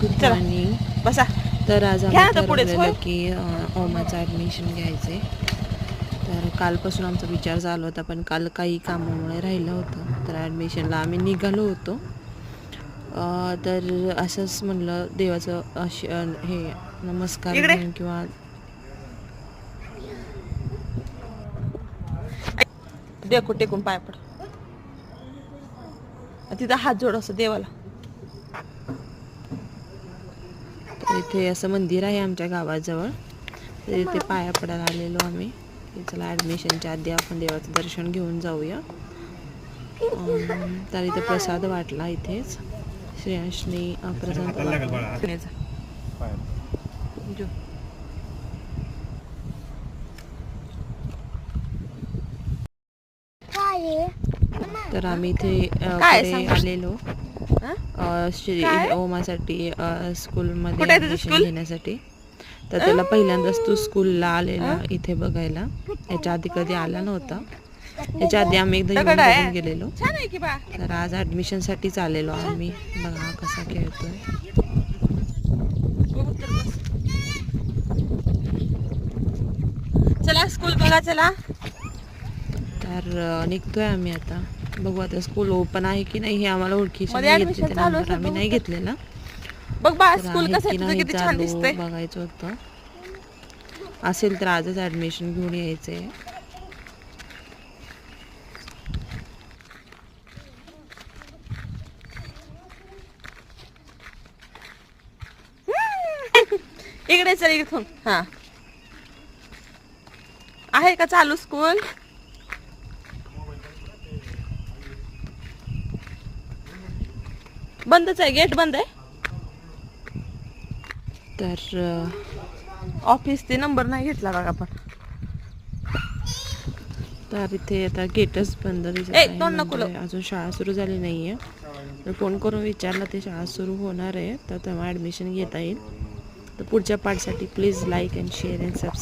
Good. Morning बसा तर आज आम्ही ठरवलेलं. की ओमाचं ॲडमिशन घ्यायचे तर कालपासून आमचा विचार चालू होता पण काल काही कामामुळे राहिलं होतं तर ॲडमिशनला आम्ही निघालो होतो तर असंच म्हणलं देवाचं अश हे नमस्कार. म्हणून किंवा देखो टेकून पाय पड तिथं हात जोड असं देवाला तर इथे असं मंदिर आहे आमच्या गावाजवळ. तर इथे पाया पडायला आलेलो आम्ही. चला ॲडमिशनच्या आधी आपण देवाचं दर्शन घेऊन जाऊया. तर इथे प्रसाद वाटला इथेच. श्रेयांशनी प्रसाद वाटला. तर आम्ही इथे? आलेलो. श्री? ओमासाठी स्कूलमध्ये? घेण्यासाठी. तर त्याला पहिल्यांदाच तू स्कूलला आलेला इथे बघायला. याच्या आधी कधी आला नव्हता. याच्या आधी आम्ही एकदा येऊन गेलेलो. तर आज ॲडमिशन साठीच आलेलो आम्ही. बघा कसा खेळतोय. चला स्कूल बघा चला. तर निघतोय आम्ही आता. बघू आता स्कूल ओपन आहे की नाही हे आम्हाला ओळखीचे मध्ये admission चालू असेल आम्ही नाही तर. घेतलेला. बघ बा तर स्कूल आहे कसं की आहे तुझं नाही किती छान चालू दिसतंय. बघायचं होतं. असेल तर आजच ॲडमिशन घेऊन यायचंय. इकडे चल इथून हा. आहे का चालू स्कूल बंदच आहे गेट बंद आहे. तर ऑफिस ते नंबर नाही घेतला बघा पण तर इथे आता गेटच बंद आहे. म्हणजे अजून शाळा सुरू झाली नाहीये. तर फोन करून विचारलं ते शाळा सुरू होणार आहे. तर तेव्हा ॲडमिशन घेता येईल. तर पुढच्या पार्टसाठी please like and share and subscribe